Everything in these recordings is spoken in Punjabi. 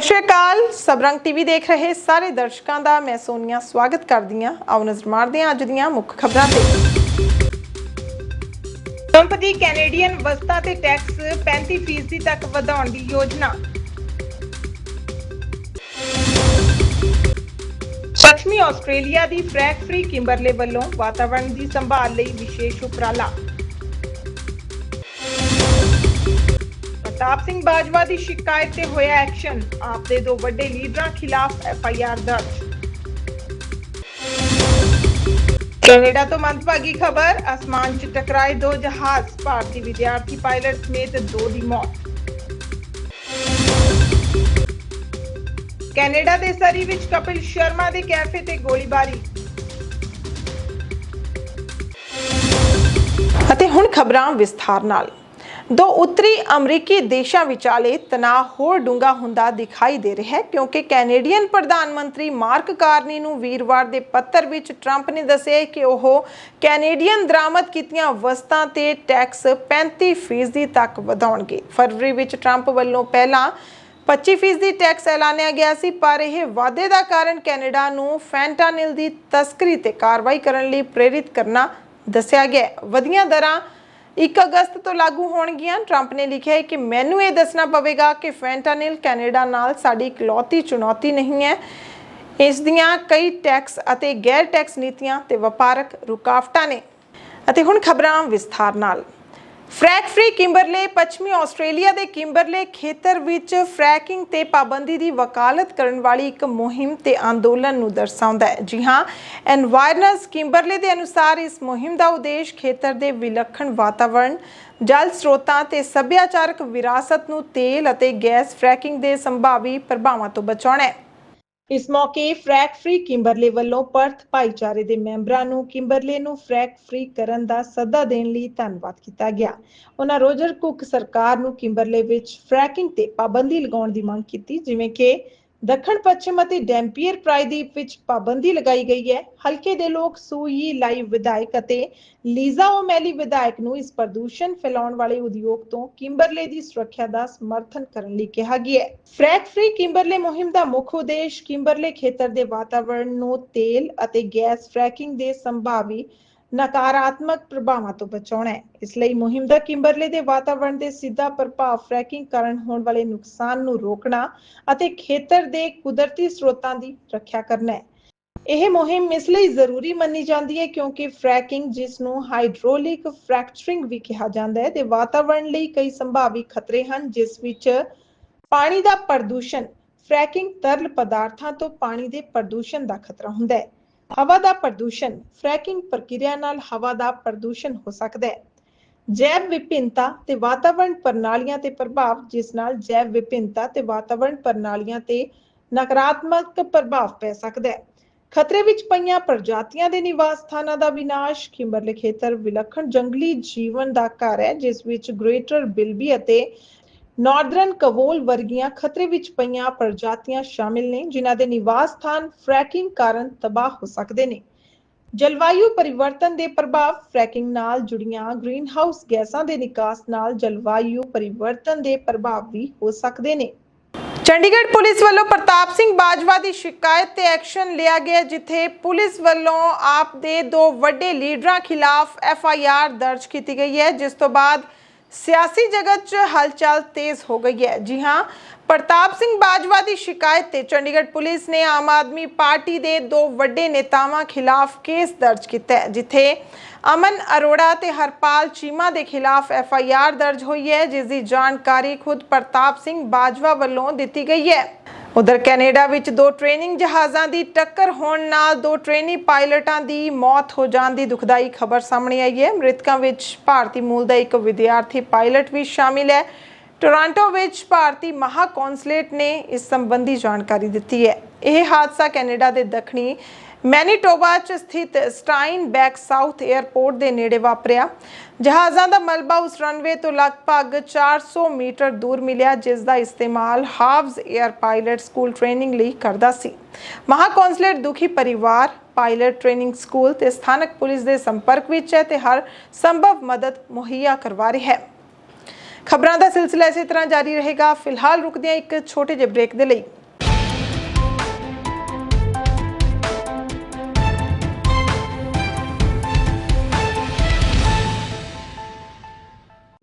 ਸਤਿ ਸ਼੍ਰੀ ਅਕਾਲ। ਸਬਰੰਗ ਟੀਵੀ ਦੇਖ ਰਹੇ ਸਾਰੇ ਦਰਸ਼ਕਾਂ ਦਾ, ਮੈਂ ਸੋਨੀਆ ਸਵਾਗਤ ਕਰਦੀ ਹਾਂ। ਆਓ ਨਜ਼ਰ ਮਾਰਦੇ ਹਾਂ ਅੱਜ ਦੀਆਂ ਮੁੱਖ ਖਬਰਾਂ ਤੇ। ਕੰਪਨੀ ਕੈਨੇਡੀਅਨ ਵਸਤਾਂ ਤੇ ਟੈਕਸ 35% ਤੱਕ ਵਧਾਉਣ ਦੀ ਯੋਜਨਾ। ਪੱਛਮੀ ਆਸਟ੍ਰੇਲੀਆ ਦੀ ਫ੍ਰੈਕ ਫ੍ਰੀ ਕਿੰਬਰਲੇ ਵੱਲੋਂ ਵਾਤਾਵਰਣ ਦੀ ਸੰਭਾਲ ਲਈ ਵਿਸ਼ੇਸ਼ ਉਪਰਾਲਾ। ਪ੍ਰਤਾਪ ਸਿੰਘ ਬਾਜਵਾ ਦੀ ਸ਼ਿਕਾਇਤ ਤੇ ਹੋਇਆ ਐਕਸ਼ਨ। ਆਪ ਦੇ ਦੋ ਵੱਡੇ ਲੀਡਰਾਂ ਖਿਲਾਫ ਐਫ ਆਈ ਆਰ ਦਰਜ। ਕੈਨੇਡਾ ਤੋਂ ਮੰਦਭਾਗੀ ਖਬਰ, ਅਸਮਾਨ 'ਚ ਟਕਰਾਏ ਦੋ ਜਹਾਜ਼। ਭਾਰਤੀ ਵਿਦਿਆਰਥੀ ਪਾਇਲਟ ਸਮੇਤ ਦੋ ਦੀ ਮੌਤ। ਕੈਨੇਡਾ ਦੇ ਸਰੀ ਵਿੱਚ ਕਪਿਲ ਸ਼ਰਮਾ ਦੇ ਕੈਫੇ ਤੇ ਗੋਲੀਬਾਰੀ। ਅਤੇ ਹੁਣ ਖਬਰਾਂ ਵਿਸਥਾਰ ਨਾਲ। ਦੋ ਉੱਤਰੀ ਅਮਰੀਕੀ ਦੇਸ਼ਾਂ ਵਿਚਾਲੇ ਤਣਾਅ ਹੋਰ ਡੂੰਘਾ ਹੁੰਦਾ ਦਿਖਾਈ ਦੇ ਰਿਹਾ ਹੈ, ਕਿਉਂਕਿ ਕੈਨੇਡੀਅਨ ਪ੍ਰਧਾਨ ਮੰਤਰੀ ਮਾਰਕ ਕਾਰਨੀ ਨੂੰ ਵੀਰਵਾਰ ਦੇ ਪੱਤਰ ਵਿੱਚ ਟਰੰਪ ਨੇ ਦੱਸਿਆ ਕਿ ਉਹ ਕੈਨੇਡੀਅਨ ਦਰਾਮਦ ਕੀਤੀਆਂ ਵਸਤਾਂ ਤੇ ਟੈਕਸ 35% ਤੱਕ ਵਧਾਉਣਗੇ ਫਰਵਰੀ ਵਿੱਚ ਟਰੰਪ ਵੱਲੋਂ ਪਹਿਲਾਂ 25% ਟੈਕਸ ਐਲਾਨਿਆ ਗਿਆ ਸੀ, ਪਰ ਇਹ ਵਾਅਦੇ ਦਾ ਕਾਰਨ ਕੈਨੇਡਾ ਨੂੰ ਫੈਂਟਾਨਿਲ ਦੀ ਤਸਕਰੀ ਤੇ ਕਾਰਵਾਈ ਕਰਨ ਲਈ ਪ੍ਰੇਰਿਤ ਕਰਨਾ ਦੱਸਿਆ ਗਿਆ ਹੈ। ਵਧੀਆਂ ਦਰਾਂ 1 ਅਗਸਤ ਤੋਂ ਲਾਗੂ ਹੋਣਗੀਆਂ। ਟਰੰਪ ਨੇ ਲਿਖਿਆ ਹੈ ਕਿ ਮੈਨੂੰ ਇਹ ਦੱਸਣਾ ਪਵੇਗਾ ਕਿ ਫੈਂਟਾਨਿਲ ਕੈਨੇਡਾ ਨਾਲ ਸਾਡੀ ਇਕਲੌਤੀ ਚੁਣੌਤੀ ਨਹੀਂ ਹੈ। ਇਸ ਦੀਆਂ ਕਈ ਟੈਕਸ ਅਤੇ ਗੈਰ ਟੈਕਸ ਨੀਤੀਆਂ ਤੇ ਵਪਾਰਕ ਰੁਕਾਵਟਾਂ ਨੇ। ਅਤੇ ਹੁਣ ਖਬਰਾਂ ਵਿਸਥਾਰ ਨਾਲ। ਫ੍ਰੈਕ ਫ੍ਰੀ ਕਿੰਬਰਲੇ ਪੱਛਮੀ ਆਸਟ੍ਰੇਲੀਆ ਦੇ ਕਿੰਬਰਲੇ ਖੇਤਰ ਵਿੱਚ ਫਰੈਕਿੰਗ ਤੇ ਪਾਬੰਦੀ ਦੀ ਵਕਾਲਤ ਕਰਨ ਵਾਲੀ ਇੱਕ ਮੁਹਿੰਮ ਤੇ ਅੰਦੋਲਨ ਨੂੰ ਦਰਸਾਉਂਦਾ ਹੈ। ਜੀ ਹਾਂ, ਐਨਵਾਇਰਨੈਂਸ ਕਿੰਬਰਲੇ ਦੇ ਅਨੁਸਾਰ ਇਸ ਮੁਹਿੰਮ ਦਾ ਉਦੇਸ਼ ਖੇਤਰ ਦੇ ਵਿਲੱਖਣ ਵਾਤਾਵਰਣ, ਜਲ ਸਰੋਤਾਂ ਤੇ ਸੱਭਿਆਚਾਰਕ ਵਿਰਾਸਤ ਨੂੰ ਤੇਲ ਅਤੇ ਗੈਸ ਫਰੈਕਿੰਗ ਦੇ ਸੰਭਾਵੀ ਪ੍ਰਭਾਵਾਂ ਤੋਂ ਬਚਾਉਣਾ ਹੈ। ਇਸ ਮੌਕੇ ਫਰੈਕ ਫ੍ਰੀ ਕਿੰਬਰਲੇ ਵੱਲੋਂ ਪਰਥ ਭਾਈਚਾਰੇ ਦੇ ਮੈਂਬਰਾਂ ਨੂੰ ਕਿੰਬਰਲੇ ਨੂੰ ਫਰੈਕ ਫ੍ਰੀ ਕਰਨ ਦਾ ਸੱਦਾ ਦੇਣ ਲਈ ਧੰਨਵਾਦ ਕੀਤਾ ਗਿਆ। ਉਹਨਾਂ ਰੋਜਰ ਕੁੱਕ ਸਰਕਾਰ ਨੂੰ ਕਿੰਬਰਲੇ ਵਿੱਚ ਫਰੈਕਿੰਗ ਤੇ ਪਾਬੰਦੀ ਲਗਾਉਣ ਦੀ ਮੰਗ ਕੀਤੀ, ਜਿਵੇਂ ਕਿ ਦੱਖਣ ਪੱਛਮ ਅਤੇ ਡੈਂਪੀਅਰ ਪ੍ਰਾਇਦੀਪ ਵਿੱਚ ਪਾਬੰਦੀ ਲਗਾਈ ਗਈ ਹੈ। ਹਲਕੇ ਦੇ ਲੋਕ ਸੂਈ ਲਾਈਵ ਵਿਧਾਇਕ ਅਤੇ ਲੀਜ਼ਾ ਓਮੈਲੀ ਵਿਧਾਇਕ ਨੂੰ ਇਸ ਪ੍ਰਦੂਸ਼ਣ ਫੈਲਾਉਣ ਵਾਲੇ ਉਦਯੋਗ ਤੋਂ ਕਿੰਬਰਲੇ ਦੀ ਸੁਰੱਖਿਆ ਦਾ ਸਮਰਥਨ ਕਰਨ ਲਈ ਕਿਹਾ ਗਿਆ ਹੈ। ਫ੍ਰੈਕ ਫ੍ਰੀ ਕਿੰਬਰਲੇ ਮੁਹਿੰਮ ਦਾ ਮੁੱਖ ਉਦੇਸ਼ ਕਿੰਬਰਲੇ ਖੇਤਰ ਦੇ ਵਾਤਾਵਰਣ ਨੂੰ ਤੇਲ ਅਤੇ ਗੈਸ ਫ੍ਰੈਕਿੰਗ ਦੇ ਸੰਭਾਵੀ ਨਕਾਰਾਤਮਕ ਪ੍ਰਭਾਵਾਂ ਤੋਂ ਬਚਾਉਣਾ ਹੈ। ਇਸ ਲਈ ਮੁਹਿੰਮ ਦਾ ਕਿੰਬਰਲੇ ਦੇ ਵਾਤਾਵਰਣ ਦੇ ਸਿੱਧਾ ਪ੍ਰਭਾਵ ਫ੍ਰੈਕਿੰਗ ਕਾਰਨ ਹੋਣ ਵਾਲੇ ਨੁਕਸਾਨ ਨੂੰ ਰੋਕਣਾ ਅਤੇ ਖੇਤਰ ਦੇ ਕੁਦਰਤੀ ਸਰੋਤਾਂ ਦੀ ਰੱਖਿਆ ਕਰਨਾ ਹੈ। ਇਹ ਮੁਹਿੰਮ ਇਸ ਲਈ ਜ਼ਰੂਰੀ ਮੰਨੀ ਜਾਂਦੀ ਹੈ ਕਿਉਂਕਿ ਫ੍ਰੈਕਿੰਗ ਜਿਸ ਨੂੰ ਹਾਈਡ੍ਰੋਲਿਕ ਫ੍ਰੈਕਚਰਿੰਗ ਵੀ ਕਿਹਾ ਜਾਂਦਾ ਹੈ ਤੇ ਵਾਤਾਵਰਣ ਲਈ ਕਈ ਸੰਭਾਵੀ ਖਤਰੇ ਹਨ, ਜਿਸ ਵਿੱਚ ਪਾਣੀ ਦਾ ਪ੍ਰਦੂਸ਼ਣ ਫ੍ਰੈਕਿੰਗ ਤਰਲ ਪਦਾਰਥਾਂ ਤੋਂ ਪਾਣੀ ਦੇ ਪ੍ਰਦੂਸ਼ਣ ਦਾ ਖਤਰਾ ਹੁੰਦਾ ਹੈ। ਹਵਾ ਦਾ ਪ੍ਰਦੂਸ਼ਣ ਫ੍ਰੈਕਿੰਗ ਪ੍ਰਕਿਰਿਆ ਨਾਲ ਹਵਾ ਦਾ ਪ੍ਰਦੂਸ਼ਣ ਹੋ ਸਕਦਾ ਹੈ। ਜੈਵ ਵਿਭਿੰਨਤਾ ਤੇ ਵਾਤਾਵਰਣ ਪ੍ਰਣਾਲੀਆਂ ਤੇ ਪ੍ਰਭਾਵ, ਜਿਸ ਨਾਲ ਜੈਵ ਵਿਭਿੰਨਤਾ ਤੇ ਵਾਤਾਵਰਣ ਪ੍ਰਣਾਲੀਆਂ ਤੇ ਨਕਾਰਾਤਮਕ ਪ੍ਰਭਾਵ ਪੈ ਸਕਦਾ ਹੈ। ਖਤਰੇ ਵਿੱਚ ਪਈਆਂ ਪ੍ਰਜਾਤੀਆਂ ਦੇ ਨਿਵਾਸ ਸਥਾਨਾਂ ਦਾ ਵਿਨਾਸ਼ ਕਿੰਬਰਲੇ ਖੇਤਰ, ਵਿਲੱਖਣ ਜੰਗਲੀ ਜੀਵਨ ਦਾ ਘਰ ਹੈ, ਜਿਸ ਵਿੱਚ ਗ੍ਰੇਟਰ ਬਿਲਬੀ ਅਤੇ ਨਾਰਦਰਨ ਕਵੋਲ ਵਰਗੀਆਂ ਖਤਰੇ ਵਿੱਚ ਪਈਆਂ ਪ੍ਰਜਾਤੀਆਂ ਸ਼ਾਮਿਲ ਨੇ, ਜਿਨ੍ਹਾਂ ਦੇ ਨਿਵਾਸ ਸਥਾਨ ਫ੍ਰੈਕਿੰਗ ਕਾਰਨ ਤਬਾਹ ਹੋ ਸਕਦੇ ਨੇ। ਜਲਵਾਯੂ ਪਰਿਵਰਤਨ ਦੇ ਪ੍ਰਭਾਵ ਫ੍ਰੈਕਿੰਗ ਨਾਲ ਜੁੜੀਆਂ ਗ੍ਰੀਨਹਾਊਸ ਗੈਸਾਂ ਦੇ ਨਿਕਾਸ ਨਾਲ ਜਲਵਾਯੂ ਪਰਿਵਰਤਨ ਦੇ ਪ੍ਰਭਾਵ ਵੀ ਹੋ ਸਕਦੇ ਨੇ। ਚੰਡੀਗੜ੍ਹ ਪੁਲਿਸ ਵੱਲੋਂ ਪ੍ਰਤਾਪ ਸਿੰਘ ਬਾਜਵਾ ਦੀ ਸ਼ਿਕਾਇਤ ਤੇ ਐਕਸ਼ਨ ਲਿਆ ਗਿਆ, ਜਿੱਥੇ ਪੁਲਿਸ ਵੱਲੋਂ ਆਪ ਦੇ ਦੋ ਵੱਡੇ ਲੀਡਰਾਂ ਖਿਲਾਫ ਐਫ ਆਈ ਆਰ ਦਰਜ ਕੀਤੀ ਗਈ ਹੈ, ਜਿਸ ਤੋਂ ਬਾਅਦ ਸਿਆਸੀ ਜਗਤ 'ਚ ਹਲਚਲ ਤੇਜ਼ ਹੋ ਗਈ ਹੈ। ਜੀ ਹਾਂ, ਪ੍ਰਤਾਪ ਸਿੰਘ ਬਾਜਵਾ ਦੀ ਸ਼ਿਕਾਇਤ ਤੇ ਚੰਡੀਗੜ੍ਹ ਪੁਲਿਸ ਨੇ ਆਮ ਆਦਮੀ ਪਾਰਟੀ ਦੇ ਦੋ ਵੱਡੇ ਨੇਤਾਵਾਂ ਖਿਲਾਫ ਕੇਸ ਦਰਜ ਕੀਤਾ ਹੈ, ਜਿੱਥੇ ਅਮਨ ਅਰੋੜਾ ਤੇ ਹਰਪਾਲ ਚੀਮਾ ਦੇ ਖਿਲਾਫ ਐਫ ਆਈ ਆਰ ਦਰਜ ਹੋਈ ਹੈ, ਜਿਸ ਦੀ ਜਾਣਕਾਰੀ ਖੁਦ ਪ੍ਰਤਾਪ ਸਿੰਘ ਬਾਜਵਾ ਵੱਲੋਂ ਦਿੱਤੀ ਗਈ ਹੈ। ਉਧਰ ਕੈਨੇਡਾ ਵਿੱਚ ਦੋ ਟ੍ਰੇਨਿੰਗ ਜਹਾਜ਼ਾਂ ਦੀ ਟੱਕਰ ਹੋਣ ਨਾਲ ਦੋ ਟ੍ਰੇਨੀ ਪਾਇਲਟਾਂ ਦੀ ਮੌਤ ਹੋ ਜਾਣ ਦੀ ਦੁਖਦਾਈ ਖਬਰ ਸਾਹਮਣੇ ਆਈ ਹੈ। ਮ੍ਰਿਤਕਾਂ ਵਿੱਚ ਭਾਰਤੀ ਮੂਲ ਦਾ ਇੱਕ ਵਿਦਿਆਰਥੀ ਪਾਇਲਟ ਵੀ ਸ਼ਾਮਿਲ ਹੈ। ਟੋਰਾਂਟੋ ਵਿੱਚ ਭਾਰਤੀ ਮਹਾ ਕੌਂਸਲੇਟ ਨੇ ਇਸ ਸੰਬੰਧੀ ਜਾਣਕਾਰੀ ਦਿੱਤੀ ਹੈ। ਇਹ ਹਾਦਸਾ ਕੈਨੇਡਾ ਦੇ ਦੱਖਣੀ ਮੈਨੀਟੋਬਾ 'ਚ ਸਥਿਤ ਸਟਾਈਨਬੈਕ ਸਾਊਥ 에ਅਰਪੋਰਟ ਦੇ ਨੇੜੇ ਵਾਪਰਿਆ। ਜਹਾਜ਼ਾਂ ਦਾ ਮਲਬਾ ਉਸ ਰਨਵੇ ਤੋਂ ਲਗਭਗ 400 ਮੀਟਰ ਦੂਰ ਮਿਲਿਆ ਜਿਸ ਦਾ ਇਸਤੇਮਾਲ Harv's air pilot school training ਲਈ ਕਰਦਾ ਸੀ। ਮਹਾ ਕੌਂਸਲੇਟ ਦੁਖੀ ਪਰਿਵਾਰ, ਪਾਇਲਟ ਟ੍ਰੇਨਿੰਗ ਸਕੂਲ ਤੇ ਸਥਾਨਕ ਪੁਲਿਸ ਦੇ ਸੰਪਰਕ ਵਿੱਚ ਹੈ ਤੇ ਹਰ ਸੰਭਵ ਮਦਦ ਮੁਹੱਈਆ ਕਰਵਾ ਰਿਹਾ ਹੈ। ਖਬਰਾਂ ਦਾ ਸਿਲਸਿਲਾ ਇਸੇ ਤਰ੍ਹਾਂ ਜਾਰੀ ਰਹੇਗਾ। ਫਿਲਹਾਲ ਰੁਕਦੇ ਹਾਂ ਇੱਕ ਛੋਟੇ ਜਿਹੇ ਬ੍ਰੇਕ ਦੇ ਲਈ।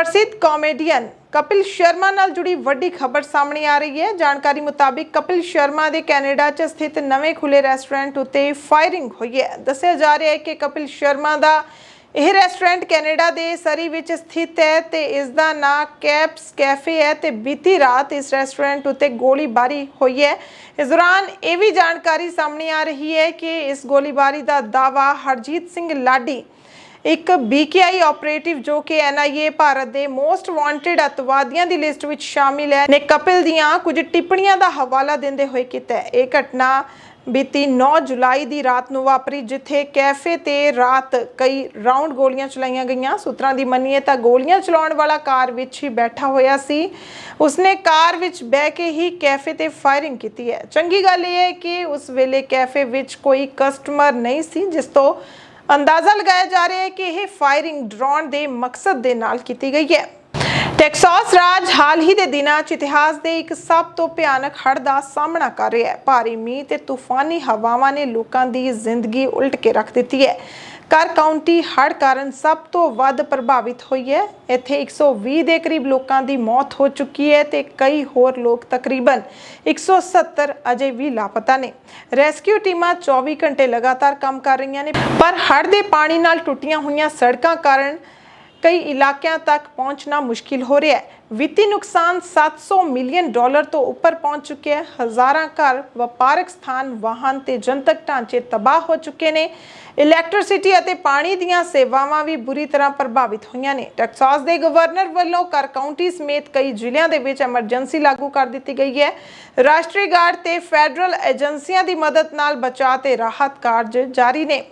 ਪ੍ਰਸਿੱਧ ਕਾਮੇਡੀਅਨ ਕਪਿਲ ਸ਼ਰਮਾ ਨਾਲ ਜੁੜੀ ਵੱਡੀ ਖਬਰ ਸਾਹਮਣੇ ਆ ਰਹੀ ਹੈ। ਜਾਣਕਾਰੀ ਮੁਤਾਬਿਕ ਕਪਿਲ ਸ਼ਰਮਾ ਦੇ ਕੈਨੇਡਾ 'ਚ ਸਥਿਤ ਨਵੇਂ ਖੁੱਲੇ ਰੈਸਟੋਰੈਂਟ ਉੱਤੇ ਫਾਇਰਿੰਗ ਹੋਈ ਹੈ। ਦੱਸਿਆ ਜਾ ਰਿਹਾ ਹੈ ਕਿ ਕਪਿਲ ਸ਼ਰਮਾ ਦਾ ਇਹ ਰੈਸਟੋਰੈਂਟ ਕੈਨੇਡਾ ਦੇ ਸਰੀ ਵਿੱਚ ਸਥਿਤ ਹੈ ਤੇ ਇਸ ਦਾ ਨਾਂ ਕੈਪਸ ਕੈਫੇ ਹੈ ਤੇ ਬੀਤੀ ਰਾਤ ਇਸ ਰੈਸਟੋਰੈਂਟ ਉੱਤੇ ਗੋਲੀਬਾਰੀ ਹੋਈ ਹੈ। ਇਸ ਦੌਰਾਨ ਇਹ ਵੀ ਜਾਣਕਾਰੀ ਸਾਹਮਣੇ ਆ ਰਹੀ ਹੈ ਕਿ ਇਸ ਗੋਲੀਬਾਰੀ ਦਾ ਦਾਵਾ ਹਰਜੀਤ ਸਿੰਘ ਲਾਡੀ ਇੱਕ BKI ਆਪਰੇਟਿਵ ਜੋ ਕਿ NIA ਭਾਰਤ ਦੇ ਮੋਸਟ ਵਾਂਟਡ ਅਤਵਾਦੀਆਂ ਦੀ ਲਿਸਟ ਵਿੱਚ ਸ਼ਾਮਿਲ ਹੈ, ਨੇ ਕਪਿਲ ਦੀਆਂ ਕੁਝ ਟਿੱਪਣੀਆਂ ਦਾ ਹਵਾਲਾ ਦਿੰਦੇ ਹੋਏ ਕੀਤਾ ਹੈ। ਇਹ ਘਟਨਾ ਬੀਤੀ 9 ਜੁਲਾਈ ਦੀ ਰਾਤ ਨੂੰ ਵਾਪਰੀ, ਜਿੱਥੇ ਕੈਫੇ ਤੇ ਰਾਤ ਕਈ ਰਾਉਂਡ ਗੋਲੀਆਂ ਚਲਾਈਆਂ ਗਈਆਂ। ਸੂਤਰਾਂ ਦੀ ਮੰਨੀਏ ਤਾਂ ਗੋਲੀਆਂ ਚਲਾਉਣ ਵਾਲਾ ਕਾਰ ਵਿੱਚ ਹੀ ਬੈਠਾ ਹੋਇਆ ਸੀ। ਉਸਨੇ ਕਾਰ ਵਿੱਚ ਬਹਿ ਕੇ ਹੀ ਕੈਫੇ ਤੇ ਫਾਇਰਿੰਗ ਕੀਤੀ ਹੈ। ਚੰਗੀ ਗੱਲ ਇਹ ਹੈ ਕਿ ਉਸ ਵੇਲੇ ਕੈਫੇ ਵਿੱਚ ਕੋਈ ਕਸਟਮਰ ਨਹੀਂ ਸੀ, ਜਿਸ ਤੋਂ ਅੰਦਾਜ਼ਾ ਲਗਾਇਆ ਜਾ ਰਿਹਾ ਹੈ ਕਿ ਇਹ ਫਾਇਰਿੰਗ ਡਰਾਉਣ ਦੇ ਮਕਸਦ ਦੇ ਨਾਲ ਕੀਤੀ ਗਈ ਹੈ। ਟੈਕਸਾਸ ਰਾਜ ਹਾਲ ਹੀ ਦੇ ਦਿਨਾਂ 'ਚ ਇਤਿਹਾਸ ਦੇ ਇੱਕ ਸਭ ਤੋਂ ਭਿਆਨਕ ਹੜ੍ਹ ਦਾ ਸਾਹਮਣਾ ਕਰ ਰਿਹਾ ਹੈ। ਭਾਰੀ ਮੀਂਹ ਤੇ ਤੂਫਾਨੀ ਹਵਾਵਾਂ ਨੇ ਲੋਕਾਂ ਦੀ ਜ਼ਿੰਦਗੀ ਉਲਟ ਕੇ ਰੱਖ ਦਿੱਤੀ ਹੈ। ਕਰ ਕਾਉਂਟੀ ਹੜ੍ਹ ਕਾਰਨ ਸਭ ਤੋਂ ਵੱਧ ਪ੍ਰਭਾਵਿਤ ਹੋਈ ਹੈ। ਇੱਥੇ 120 ਦੇ ਕਰੀਬ ਲੋਕਾਂ ਦੀ ਮੌਤ ਹੋ ਚੁੱਕੀ ਹੈ ਤੇ ਕਈ ਹੋਰ ਲੋਕ ਤਕਰੀਬਨ 170 ਅਜੇ ਵੀ ਲਾਪਤਾ ਨੇ। ਰੈਸਕਿਊ ਟੀਮਾਂ 24 ਘੰਟੇ ਲਗਾਤਾਰ ਕੰਮ ਕਰ ਰਹੀਆਂ ਨੇ, ਪਰ ਹੜ੍ਹ ਦੇ ਪਾਣੀ ਨਾਲ ਟੁੱਟੀਆਂ ਹੋਈਆਂ ਸੜਕਾਂ ਕਾਰਨ ਕਈ ਇਲਾਕਿਆਂ ਤੱਕ ਪਹੁੰਚਣਾ ਮੁਸ਼ਕਿਲ ਹੋ ਰਿਹਾ ਹੈ। ਵਿੱਤੀ ਨੁਕਸਾਨ 700 ਮਿਲੀਅਨ ਡਾਲਰ ਤੋਂ ਉੱਪਰ ਪਹੁੰਚ ਚੁੱਕਿਆ ਹੈ। ਹਜ਼ਾਰਾਂ ਘਰ ਵਪਾਰਕ ਸਥਾਨ, ਵਾਹਨ ਤੇ ਜਨਤਕ ਢਾਂਚੇ ਤਬਾਹ ਹੋ ਚੁੱਕੇ ਨੇ। ਇਲੈਕਟ੍ਰਿਸਿਟੀ ਅਤੇ ਪਾਣੀ ਦੀਆਂ ਸੇਵਾਵਾਂ ਵੀ ਬੁਰੀ ਤਰ੍ਹਾਂ ਪ੍ਰਭਾਵਿਤ ਹੋਈਆਂ ਨੇ। ਟੈਕਸਾਸ ਦੇ ਗਵਰਨਰ ਵੱਲੋਂ ਕਰ ਕਾਉਂਟੀ ਸਮੇਤ ਕਈ ਜ਼ਿਲ੍ਹਿਆਂ ਦੇ ਵਿੱਚ ਐਮਰਜੈਂਸੀ ਲਾਗੂ ਕਰ ਦਿੱਤੀ ਗਈ ਹੈ। ਰਾਸ਼ਟਰੀ ਗਾਰਡ ਤੇ ਫੈਡਰਲ ਏਜੰਸੀਆਂ ਦੀ ਮਦਦ ਨਾਲ ਬਚਾਅ ਤੇ ਰਾਹਤ ਕਾਰਜ ਜਾਰੀ ਨੇ।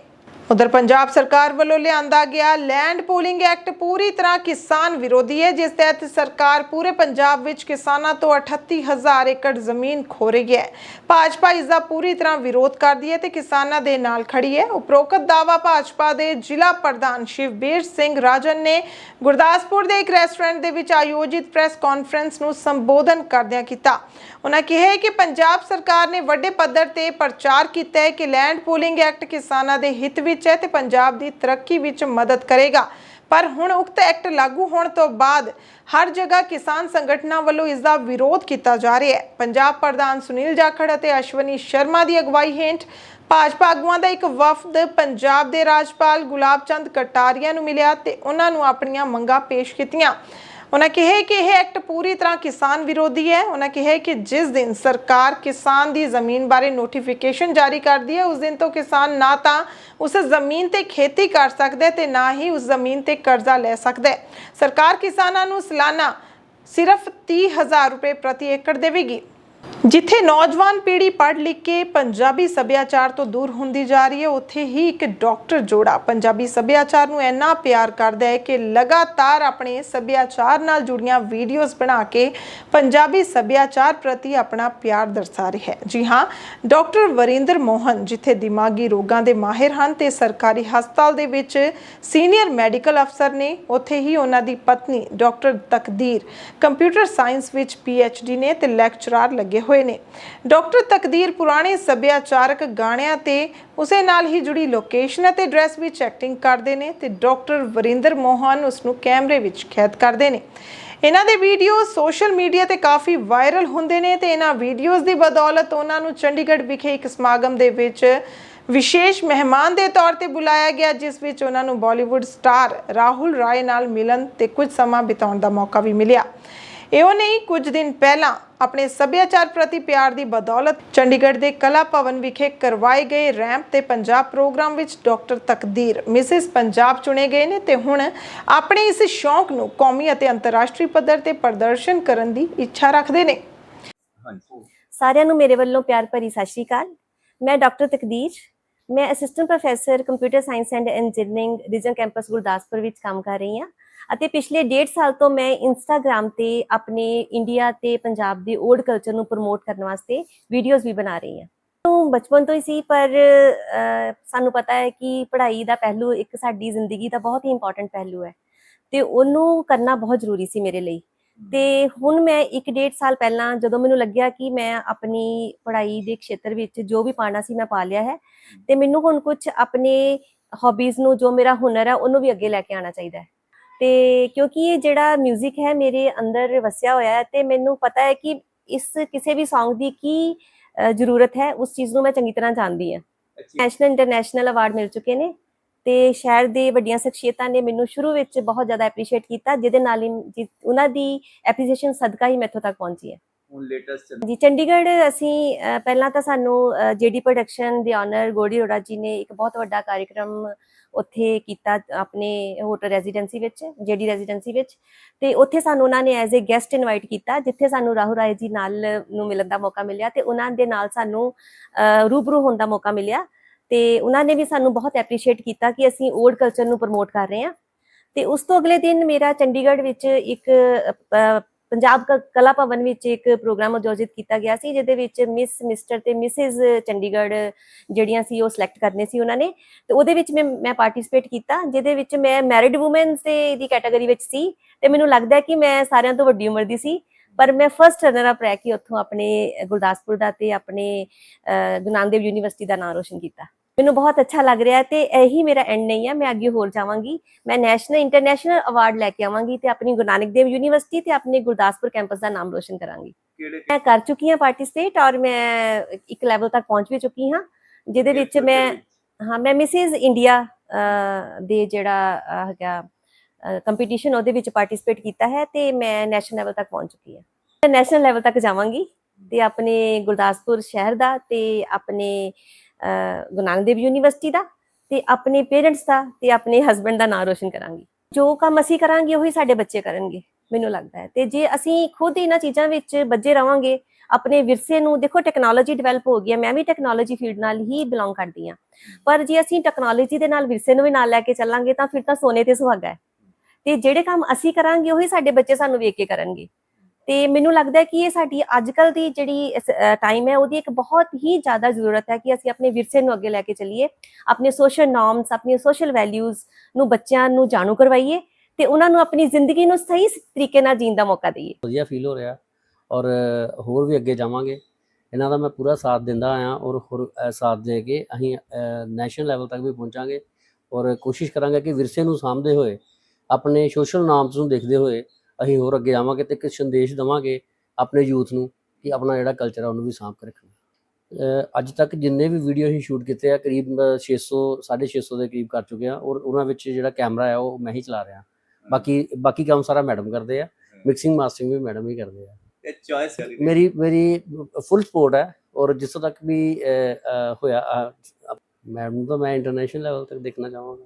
ਉਧਰ ਪੰਜਾਬ ਸਰਕਾਰ ਵੱਲੋਂ ਲਿਆਂਦਾ ਗਿਆ ਲੈਂਡ ਪੂਲਿੰਗ ਐਕਟ ਪੂਰੀ ਤਰ੍ਹਾਂ ਕਿਸਾਨ ਵਿਰੋਧੀ ਹੈ, ਜਿਸ ਤਹਿਤ ਸਰਕਾਰ ਪੂਰੇ ਪੰਜਾਬ ਵਿੱਚ ਕਿਸਾਨਾਂ ਤੋਂ 38000 ਏਕੜ ਜ਼ਮੀਨ ਖੋ ਰਹੀ ਹੈ। ਭਾਜਪਾ ਇਸ ਦਾ ਪੂਰੀ ਤਰ੍ਹਾਂ ਵਿਰੋਧ ਕਰਦੀ ਹੈ ਤੇ ਕਿਸਾਨਾਂ ਦੇ ਨਾਲ ਖੜੀ ਹੈ। ਉਪਰੋਕਤ ਦਾਵਾ ਭਾਜਪਾ ਦੇ ਜ਼ਿਲ੍ਹਾ ਪ੍ਰਧਾਨ ਸ਼ਿਵਬੀਰ ਸਿੰਘ ਰਾਜਨ ਨੇ ਗੁਰਦਾਸਪੁਰ ਦੇ ਇੱਕ ਰੈਸਟੋਰੈਂਟ ਦੇ ਵਿੱਚ ਆਯੋਜਿਤ ਪ੍ਰੈਸ ਕਾਨਫਰੰਸ ਨੂੰ ਸੰਬੋਧਨ ਕਰਦਿਆਂ ਕੀਤਾ। ਉਹਨਾਂ ਕਿਹਾ ਕਿ ਪੰਜਾਬ ਸਰਕਾਰ ਨੇ ਵੱਡੇ ਪੱਧਰ ਤੇ ਪ੍ਰਚਾਰ ਕੀਤਾ ਹੈ ਕਿ ਲੈਂਡ ਪੂਲਿੰਗ ਐਕਟ ਕਿਸਾਨਾਂ ਦੇ ਹਿੱਤ ਵਿੱਚ ਹੈ ਤੇ ਪੰਜਾਬ ਦੀ ਤਰੱਕੀ ਵਿੱਚ ਮਦਦ ਕਰੇਗਾ। ਪਰ ਹੁਣ ਉਕਤ ਐਕਟ ਲਾਗੂ ਹੋਣ ਤੋਂ ਬਾਅਦ ਹਰ ਜਗ੍ਹਾ ਕਿਸਾਨ ਸੰਗਠਨਾਂ ਵੱਲੋਂ ਇਸ ਦਾ ਵਿਰੋਧ ਕੀਤਾ ਜਾ ਰਿਹਾ ਹੈ। ਪੰਜਾਬ ਪ੍ਰਧਾਨ ਸੁਨੀਲ ਜਾਖੜ ਅਤੇ ਅਸ਼ਵਨੀ ਸ਼ਰਮਾ ਦੀ ਅਗਵਾਈ ਹੇਠ ਭਾਜਪਾ ਆਗੂਆਂ ਦਾ ਇੱਕ ਵਫਦ ਪੰਜਾਬ ਦੇ ਰਾਜਪਾਲ ਗੁਲਾਬ ਚੰਦ ਕਟਾਰੀਆ ਨੂੰ ਮਿਲਿਆ ਤੇ ਉਹਨਾਂ ਨੂੰ ਆਪਣੀਆਂ ਮੰਗਾਂ ਪੇਸ਼ ਕੀਤੀਆਂ। ਉਹਨਾਂ ਕਿਹਾ ਕਿ ਇਹ ਐਕਟ ਪੂਰੀ ਤਰ੍ਹਾਂ ਕਿਸਾਨ ਵਿਰੋਧੀ ਹੈ। ਉਹਨਾਂ ਕਿਹਾ ਕਿ ਜਿਸ ਦਿਨ ਸਰਕਾਰ ਕਿਸਾਨ ਦੀ ਜ਼ਮੀਨ ਬਾਰੇ ਨੋਟੀਫਿਕੇਸ਼ਨ ਜਾਰੀ ਕਰਦੀ ਹੈ, ਉਸ ਦਿਨ ਤੋਂ ਕਿਸਾਨ ਨਾ ਤਾਂ ਉਸ ਜ਼ਮੀਨ ਤੇ ਖੇਤੀ ਕਰ ਸਕਦਾ ਹੈ ਤੇ ਨਾ ਹੀ ਉਸ ਜ਼ਮੀਨ ਤੇ ਕਰਜ਼ਾ ਲੈ ਸਕਦਾ ਸਰਕਾਰ ਕਿਸਾਨਾਂ ਨੂੰ ਸਾਲਾਨਾ ਸਿਰਫ 30000 ਰੁਪਏ ਪ੍ਰਤੀ ਏਕੜ ਦੇਵੇਗੀ। ਜਿੱਥੇ ਨੌਜਵਾਨ ਪੀੜ੍ਹੀ ਪੜ੍ਹ ਲਿਖ ਕੇ ਪੰਜਾਬੀ ਸੱਭਿਆਚਾਰ ਤੋਂ ਦੂਰ ਹੁੰਦੀ ਜਾ ਰਹੀ ਹੈ, ਉੱਥੇ ਹੀ ਇੱਕ ਡਾਕਟਰ ਜੋੜਾ ਪੰਜਾਬੀ ਸੱਭਿਆਚਾਰ ਨੂੰ ਇੰਨਾ ਪਿਆਰ ਕਰਦਾ ਹੈ ਕਿ ਲਗਾਤਾਰ ਆਪਣੇ ਸੱਭਿਆਚਾਰ ਨਾਲ ਜੁੜੀਆਂ ਵੀਡੀਓਜ਼ ਬਣਾ ਕੇ ਪੰਜਾਬੀ ਸੱਭਿਆਚਾਰ ਪ੍ਰਤੀ ਆਪਣਾ ਪਿਆਰ ਦਰਸਾ ਰਿਹਾ ਹੈ। ਜੀ ਹਾਂ, ਡਾਕਟਰ ਵਰਿੰਦਰ ਮੋਹਨ ਜਿੱਥੇ ਦਿਮਾਗੀ ਰੋਗਾਂ ਦੇ ਮਾਹਿਰ ਹਨ ਤੇ ਸਰਕਾਰੀ ਹਸਪਤਾਲ ਦੇ ਵਿੱਚ ਸੀਨੀਅਰ ਮੈਡੀਕਲ ਅਫਸਰ ਨੇ, ਉੱਥੇ ਹੀ ਉਹਨਾਂ ਦੀ ਪਤਨੀ ਡਾਕਟਰ ਤਕਦੀਰ ਕੰਪਿਊਟਰ ਸਾਇੰਸ ਵਿੱਚ ਡੀ ਨੇ ਤੇ ਲੈਕਚਰਰ ਲੱਗੇ ਹੋਏ ਨੇ। ਡਾਕਟਰ ਤਕਦੀਰ ਪੁਰਾਣੇ ਸੱਭਿਆਚਾਰਕ ਗਾਣਿਆਂ ਤੇ ਉਸੇ ਨਾਲ ਹੀ ਜੁੜੀ ਲੋਕੇਸ਼ਨ ਅਤੇ ਡਰੈਸ ਵਿੱਚ ਐਕਟਿੰਗ ਕਰਦੇ ਨੇ ਤੇ ਡਾਕਟਰ ਵਰਿੰਦਰ ਮੋਹਨ ਉਸ ਨੂੰ ਕੈਮਰੇ ਵਿੱਚ ਕੈਦ ਕਰਦੇ ਨੇ। ਇਹਨਾਂ ਦੇ ਵੀਡੀਓ ਸੋਸ਼ਲ ਮੀਡੀਆ ਤੇ ਕਾਫੀ ਵਾਇਰਲ ਹੁੰਦੇ ਨੇ ਤੇ ਇਹਨਾਂ ਵੀਡੀਓਜ਼ ਦੀ ਬਦੌਲਤ ਉਹਨਾਂ ਨੂੰ ਚੰਡੀਗੜ੍ਹ ਵਿਖੇ ਇੱਕ ਸਮਾਗਮ ਦੇ ਵਿੱਚ ਵਿਸ਼ੇਸ਼ ਮਹਿਮਾਨ ਦੇ ਤੌਰ ਤੇ ਬੁਲਾਇਆ ਗਿਆ, ਜਿਸ ਵਿੱਚ ਉਹਨਾਂ ਨੂੰ ਬਾਲੀਵੁੱਡ ਸਟਾਰ ਰਾਹੁਲ ਰਾਏ ਨਾਲ ਮਿਲਣ ਤੇ ਕੁਝ ਸਮਾਂ ਬਿਤਾਉਣ ਦਾ ਮੌਕਾ ਵੀ ਮਿਲਿਆ। ਇਹੋ ਨਹੀਂ, ਕੁਝ ਦਿਨ ਪਹਿਲਾਂ ਆਪਣੇ ਸੱਭਿਆਚਾਰ ਪ੍ਰਤੀ ਪਿਆਰ ਦੀ ਬਦੌਲਤ ਚੰਡੀਗੜ੍ਹ ਦੇ ਕਲਾ ਭਵਨ ਵਿਖੇ ਕਰਵਾਏ ਗਏ ਰੈਂਪ ਤੇ ਪੰਜਾਬ ਪ੍ਰੋਗਰਾਮ ਵਿੱਚ ਡਾਕਟਰ ਤਕਦੀਰ, ਮਿਸਿਸ ਪੰਜਾਬ ਚੁਣੇ ਗਏ ਨੇ ਤੇ ਹੁਣ ਆਪਣੇ ਇਸ ਸ਼ੌਂਕ ਨੂੰ ਕੌਮੀ ਅਤੇ ਅੰਤਰਰਾਸ਼ਟਰੀ ਪੱਧਰ ਤੇ ਪ੍ਰਦਰਸ਼ਨ ਕਰਨ ਦੀ ਇੱਛਾ ਰੱਖਦੇ ਨੇ। ਸਾਰਿਆਂ ਨੂੰ ਮੇਰੇ ਵੱਲੋਂ ਪਿਆਰ ਭਰੀ ਸਤਿ ਸ਼੍ਰੀ ਅਕਾਲ। ਮੈਂ ਡਾਕਟਰ ਤਕਦੀਰ, ਮੈਂ assistant professor computer science and engineering region campus Gurdaspur ਵਿੱਚ ਕੰਮ ਕਰ ਰਹੀ ਹਾਂ। ਅਤੇ ਪਿਛਲੇ 1.5 ਸਾਲ ਤੋਂ ਮੈਂ ਇੰਸਟਾਗ੍ਰam ਤੇ ਆਪਣੇ ਇੰਡੀਆ ਤੇ ਪੰਜਾਬ ਦੇ ਓਲਡ ਕਲਚਰ ਨੂੰ ਪ੍ਰਮੋਟ ਕਰਨ ਵਾਸਤੇ ਵੀਡੀਓਜ਼ ਵੀ ਬਣਾ ਰਹੀ ਹਾਂ। ਤੋਂ ਬਚਪਨ ਤੋਂ ਹੀ ਸੀ, ਪਰ ਸਾਨੂੰ ਪਤਾ ਹੈ ਕਿ ਪੜ੍ਹਾਈ ਦਾ ਪਹਿਲੂ ਇੱਕ ਸਾਡੀ ਜ਼ਿੰਦਗੀ ਦਾ ਬਹੁਤ ਹੀ ਇੰਪੋਰਟੈਂਟ ਪਹਿਲੂ ਹੈ ਤੇ ਉਹਨੂੰ ਕਰਨਾ ਬਹੁਤ ਜ਼ਰੂਰੀ ਸੀ ਮੇਰੇ ਲਈ। ਤੇ ਹੁਣ ਮੈਂ 1.5 ਸਾਲ ਪਹਿਲਾਂ ਜਦੋਂ ਮੈਨੂੰ ਲੱਗਿਆ ਕਿ ਮੈਂ ਆਪਣੀ ਪੜ੍ਹਾਈ ਦੇ ਖੇਤਰ ਵਿੱਚ ਜੋ ਵੀ ਪਾਣਾ ਸੀ ਮੈਂ ਪਾ ਲਿਆ ਹੈ ਤੇ ਮੈਨੂੰ ਹੁਣ ਕੁਝ ਆਪਣੇ ਹੌਬੀਜ਼ ਨੂੰ ਜੋ ਮੇਰਾ ਹੁਨਰ ਹੈ, ਉਹਨੂੰ ਵੀ ਅੱਗੇ ਲੈ ਕੇ ਆਉਣਾ ਚਾਹੀਦਾ ਹੈ। ਤੇ ਕਿਉਂਕਿ ਇਹ ਜਿਹੜਾ 뮤직 ਹੈ ਮੇਰੇ ਅੰਦਰ ਵਸਿਆ ਹੋਇਆ ਹੈ ਤੇ ਮੈਨੂੰ ਪਤਾ ਹੈ ਕਿ ਇਸ ਕਿਸੇ ਵੀ Song ਦੀ ਕੀ ਜ਼ਰੂਰਤ ਹੈ ਉਸ ਚੀਜ਼ ਨੂੰ ਮੈਂ ਚੰਗੀ ਤਰ੍ਹਾਂ ਜਾਣਦੀ ਹਾਂ। ਨੈਸ਼ਨਲ ਇੰਟਰਨੈਸ਼ਨਲ ਅਵਾਰਡ ਮਿਲ ਚੁੱਕੇ ਨੇ ਤੇ ਸ਼ਹਿਰ ਦੇ ਵੱਡੀਆਂ ਸ਼ਖਸੀਅਤਾਂ ਨੇ ਮੈਨੂੰ ਸ਼ੁਰੂ ਵਿੱਚ ਬਹੁਤ ਜ਼ਿਆਦਾ ਐਪਰੀਸ਼ੀਏਟ ਕੀਤਾ ਜਿਹਦੇ ਨਾਲ ਹੀ ਉਹਨਾਂ ਦੀ ਐਪਰੀਸ਼ੀਏਸ਼ਨ ਸਦਕਾ ਹੀ ਮੈਂ ਇੱਥੋਂ ਤੱਕ ਪਹੁੰਚੀ ਹੈ। ਹੁਣ ਲੇਟੈਸਟ ਜੀ ਚੰਡੀਗੜ੍ਹ ਅਸੀਂ ਪਹਿਲਾਂ ਤਾਂ ਸਾਨੂੰ ਜੀਡੀ ਪ੍ਰੋਡਕਸ਼ਨ ਦੇ ਆਨਰ ਗੋੜੀ ਰੋੜਾ ਜੀ ਨੇ ਇੱਕ ਬਹੁਤ ਵੱਡਾ ਕਾਰਜਕ੍ਰਮ ਉੱਥੇ ਕੀਤਾ ਆਪਣੇ ਹੋਟਲ ਰੈਜ਼ੀਡੈਂਸੀ ਵਿੱਚ, ਜੀਡੀ ਰੈਜ਼ੀਡੈਂਸੀ ਵਿੱਚ। ਤੇ ਉੱਥੇ ਸਾਨੂੰ ਉਹਨਾਂ ਨੇ ਐਜ਼ ਅ ਗੈਸਟ ਇਨਵਾਈਟ ਕੀਤਾ, ਜਿੱਥੇ ਸਾਨੂੰ ਰਾਹੁਲ ਰਾਏ ਜੀ ਨਾਲ ਨੂੰ ਮਿਲਣ ਦਾ ਮੌਕਾ ਮਿਲਿਆ ਤੇ ਉਹਨਾਂ ਦੇ ਨਾਲ ਸਾਨੂੰ ਰੂਬਰੂ ਹੋਣ ਦਾ ਮੌਕਾ ਮਿਲਿਆ। ਤੇ ਉਹਨਾਂ ਨੇ ਵੀ ਸਾਨੂੰ ਬਹੁਤ ਐਪਰੀਸ਼ੀਏਟ ਕੀਤਾ ਕਿ ਅਸੀਂ ਓਲਡ ਕਲਚਰ ਨੂੰ ਪ੍ਰਮੋਟ ਕਰ ਰਹੇ ਹਾਂ। ਤੇ ਉਸ ਤੋਂ ਅਗਲੇ ਦਿਨ ਮੇਰਾ ਚੰਡੀਗੜ੍ਹ ਵਿੱਚ ਇੱਕ ਪੰਜਾਬ ਕ- ਕਲਾ ਭਵਨ ਵਿੱਚ ਇੱਕ ਪ੍ਰੋਗਰਾਮ ਆਯੋਜਿਤ ਕੀਤਾ ਗਿਆ ਸੀ ਜਿਹਦੇ ਵਿੱਚ ਮਿਸ ਮਿਸਟਰ ਤੇ ਮਿਸਿਸ ਚੰਡੀਗੜ੍ਹ ਜਿਹੜੀਆਂ ਸੀ ਉਹ ਸਿਲੈਕਟ ਕਰਨੇ ਸੀ ਉਹਨਾਂ ਨੇ। ਤੇ ਉਹਦੇ ਵਿੱਚ ਮੈਂ ਮੈਂ ਪਾਰਟਿਸਿਪੇਟ ਕੀਤਾ ਜਿਹਦੇ ਵਿੱਚ ਮੈਂ ਮੈਰਿਡ ਔਮਨਸ ਦੇ ਦੀ ਕੈਟਾਗਰੀ ਵਿੱਚ ਸੀ ਤੇ ਮੈਨੂੰ ਲੱਗਦਾ ਕਿ ਮੈਂ ਸਾਰਿਆਂ ਤੋਂ ਵੱਡੀ ਉਮਰ ਦੀ ਸੀ ਪਰ ਮੈਂ ਫਰਸਟ ਰਨਰ ਅਪ ਰਹਿ ਕੇ ਉੱਥੋਂ ਆਪਣੇ ਗੁਰਦਾਸਪੁਰ ਦਾ ਤੇ ਆਪਣੇ ਅਹ, ਗੁਰੂ ਨਾਨਕ ਦੇਵ ਯੂਨੀਵਰਸਿਟੀ ਦਾ ਨਾਮ ਰੋਸ਼ਨ ਕੀਤਾ। ਮੈਨੂੰ ਬਹੁਤ ਅੱਛਾ ਲੱਗ ਰਿਹਾ ਤੇ ਇਹੀ ਮੇਰਾ ਐਂਡ ਨਹੀਂ ਹੈ ਮੈਂ ਅੱਗੇ ਹੋਰ ਜਾਵਾਂਗੀ। ਮੈਂ ਨੈਸ਼ਨਲ ਇੰਟਰਨੈਸ਼ਨਲ ਅਵਾਰਡ ਲੈ ਕੇ ਆਵਾਂਗੀ ਤੇ ਆਪਣੀ ਗੁਰੂ ਨਾਨਕ ਦੇਵ ਯੂਨੀਵਰਸਿਟੀ ਤੇ ਆਪਣੇ ਗੁਰਦਾਸਪੁਰ ਕੈਂਪਸ ਦਾ ਨਾਮ ਰੋਸ਼ਨ ਕਰਾਂਗੀ। ਮੈਂ ਕਰ ਚੁੱਕੀ ਹਾਂ ਪਾਰਟਿਸਿਪੇਟ ਔਰ ਮੈਂ ਇੱਕ ਲੈਵਲ ਤੱਕ ਪਹੁੰਚ ਵੀ ਚੁੱਕੀ ਹਾਂ ਜਿਹਦੇ ਵਿੱਚ ਮੈਂ? ਹਾਂ ਮੈਂ ਮਿਸਿਸ ਇੰਡੀਆ ਦੇ ਜਿਹੜਾ ਹੈਗਾ ਕੰਪੀਟੀਸ਼ਨ ਉਹਦੇ ਵਿੱਚ ਪਾਰਟਿਸਿਪੇਟ ਕੀਤਾ ਹੈ ਤੇ ਮੈਂ ਨੈਸ਼ਨਲ ਲੈਵਲ ਤੱਕ ਪਹੁੰਚ ਚੁੱਕੀ ਹਾਂ। ਮੈਂ ਨੈਸ਼ਨਲ ਲੈਵਲ ਤੱਕ ਜਾਵਾਂਗੀ ਤੇ ਆਪਣੇ ਗੁਰਦਾਸਪੁਰ ਸ਼ਹਿਰ ਦਾ ਤੇ ਆਪਣੇ ਗੁਰੂ ਨਾਨਕ ਦੇਵ ਯੂਨੀਵਰਸਿਟੀ ਦਾ ਤੇ ਆਪਣੇ ਪੇਰੈਂਟਸ ਦਾ ਤੇ ਆਪਣੇ ਹਸਬੰਡ ਦਾ ਨਾਮ ਰੋਸ਼ਨ ਕਰਾਂਗੀ। ਜੋ ਕੰਮ ਅਸੀਂ ਕਰਾਂਗੇ ਉਹੀ ਸਾਡੇ ਬੱਚੇ ਕਰਨਗੇ, ਮੈਨੂੰ ਲੱਗਦਾ ਹੈ। ਤੇ ਜੇ ਅਸੀਂ ਖੁਦ ਇਹਨਾਂ ਚੀਜ਼ਾਂ ਵਿੱਚ ਬੱਝੇ ਰਵਾਂਗੇ, ਆਪਣੇ ਵਿਰਸੇ ਨੂੰ, ਦੇਖੋ ਟੈਕਨੋਲੋਜੀ ਡਿਵੈਲਪ ਹੋ ਗਈ ਹੈ, ਮੈਂ ਵੀ ਟੈਕਨੋਲੋਜੀ ਫੀਲਡ ਨਾਲ ਹੀ ਬਿਲੋਂਗ ਕਰਦੀ ਹਾਂ। ਪਰ ਜੇ ਅਸੀਂ ਟੈਕਨੋਲੋਜੀ ਦੇ ਨਾਲ ਵਿਰਸੇ ਨੂੰ ਵੀ ਨਾਲ ਲੈ ਕੇ ਚੱਲਾਂਗੇ ਤਾਂ ਫਿਰ ਤਾਂ ਸੋਨੇ ਤੇ ਸੁਹਾਗਾ ਹੈ। ਤੇ ਜਿਹੜੇ ਕੰਮ ਅਸੀਂ ਕਰਾਂਗੇ, ਉਹੀ ਸਾਡੇ ਬੱਚੇ ਸਾਨੂੰ ਵੇਖ ਕੇ ਕਰਨਗੇ। ਤੇ ਮੈਨੂੰ ਲੱਗਦਾ ਹੈ ਕਿ ਇਹ ਸਾਡੀ ਅੱਜਕੱਲ ਦੀ ਜਿਹੜੀ ਟਾਈਮ ਹੈ, ਉਹਦੀ ਇੱਕ ਬਹੁਤ ਹੀ ਜ਼ਿਆਦਾ ਜ਼ਰੂਰਤ ਹੈ ਕਿ ਅਸੀਂ ਆਪਣੇ ਵਿਰਸੇ ਨੂੰ ਅੱਗੇ ਲੈ ਕੇ ਚੱਲੀਏ, ਆਪਣੇ ਸੋਸ਼ਲ ਨਾਰਮਸ ਆਪਣੀਆਂ ਸੋਸ਼ਲ ਵੈਲਿਊਜ਼ ਨੂੰ ਬੱਚਿਆਂ ਨੂੰ ਜਾਣੂ ਕਰਵਾਈਏ ਤੇ ਉਹਨਾਂ ਨੂੰ ਆਪਣੀ ਜ਼ਿੰਦਗੀ ਨੂੰ ਸਹੀ ਤਰੀਕੇ ਨਾਲ ਜੀਣ ਦਾ ਮੌਕਾ ਦਈਏ। ਵਧੀਆ ਫੀਲ ਹੋ ਰਿਹਾ ਔਰ ਹੋਰ ਵੀ ਅੱਗੇ ਜਾਵਾਂਗੇ। ਇਹਨਾਂ ਦਾ ਮੈਂ ਪੂਰਾ ਸਾਥ ਦਿੰਦਾ ਆਇਆ ਔਰ ਹੋਰ ਸਾਥ ਦੇ ਕੇ ਅਸੀਂ ਨੈਸ਼ਨਲ ਲੈਵਲ ਤੱਕ ਵੀ ਪਹੁੰਚਾਂਗੇ ਔਰ ਕੋਸ਼ਿਸ਼ ਕਰਾਂਗੇ ਕਿ ਵਿਰਸੇ ਨੂੰ ਸਾਂਭਦੇ ਹੋਏ, ਆਪਣੇ ਸੋਸ਼ਲ ਨਾਮਸ ਨੂੰ ਦੇਖਦੇ ਹੋਏ ਅਸੀਂ ਹੋਰ ਅੱਗੇ ਜਾਵਾਂਗੇ ਤੇ ਇੱਕ ਸੰਦੇਸ਼ ਦਵਾਂਗੇ ਆਪਣੇ ਯੂਥ ਨੂੰ ਕਿ ਆਪਣਾ ਜਿਹੜਾ ਕਲਚਰ ਹੈ ਉਹਨੂੰ ਵੀ ਸਾਂਭ ਕੇ ਰੱਖਣਾ। ਅੱਜ ਤੱਕ ਜਿੰਨੇ ਵੀ ਵੀਡੀਓ ਅਸੀਂ ਸ਼ੂਟ ਕੀਤੇ ਆ ਕਰੀਬ ਅ, 600 650 ਦੇ ਕਰੀਬ ਕਰ ਚੁੱਕੇ ਆ ਔਰ ਉਹਨਾਂ ਵਿੱਚ ਜਿਹੜਾ ਕੈਮਰਾ ਹੈ ਉਹ ਮੈਂ ਹੀ ਚਲਾ ਰਿਹਾ। ਬਾਕੀ ਬਾਕੀ ਕੰਮ ਸਾਰਾ ਮੈਡਮ ਕਰਦੇ ਆ ਮਿਕਸਿੰਗ ਮਾਸਟਰਿੰਗ ਵੀ ਮੈਡਮ ਹੀ ਕਰਦੇ ਆ। ਚੋਇਸ ਮੇਰੀ ਮੇਰੀ ਫੁੱਲ ਸਪੋਰਟ ਹੈ ਔਰ ਜਿੱਥੋਂ ਤੱਕ ਵੀ ਹੋਇਆ ਮੈਡਮ ਤਾਂ ਮੈਂ ਇੰਟਰਨੈਸ਼ਨਲ ਲੈਵਲ ਤੱਕ ਦੇਖਣਾ ਚਾਹਾਂਗਾ।